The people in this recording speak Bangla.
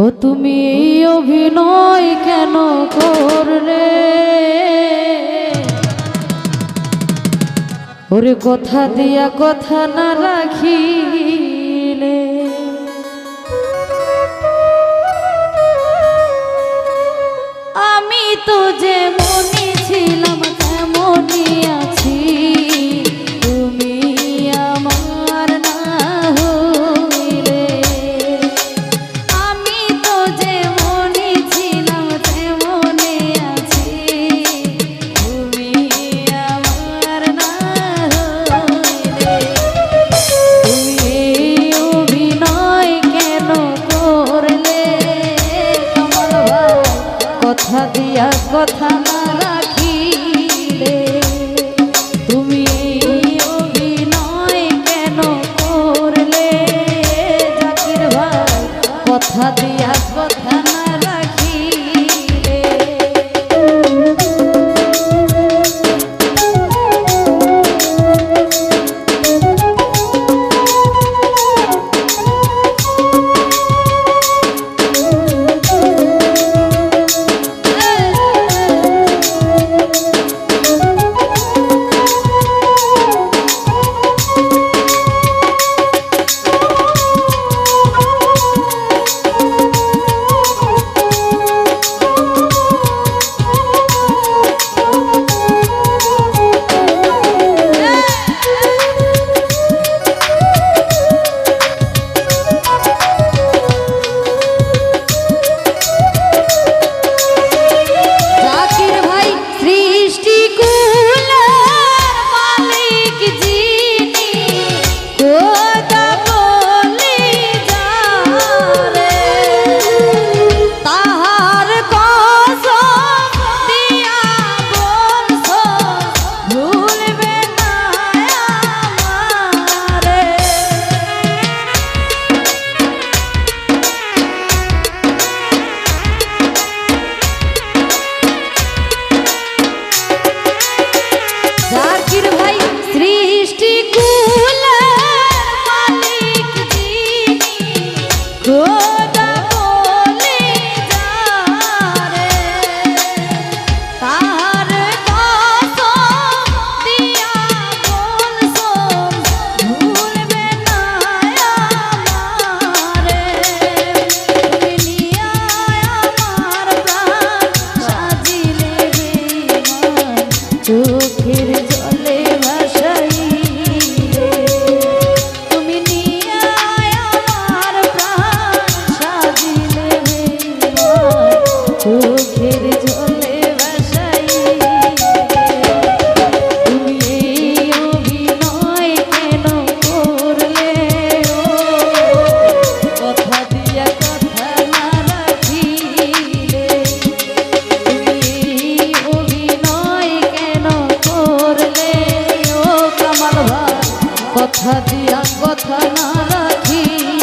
ও তুমি অভিনয় কেন করলে? ওরে কথা দিয়া কথা না রাখি। কথা দিয়া কথা না রাখি।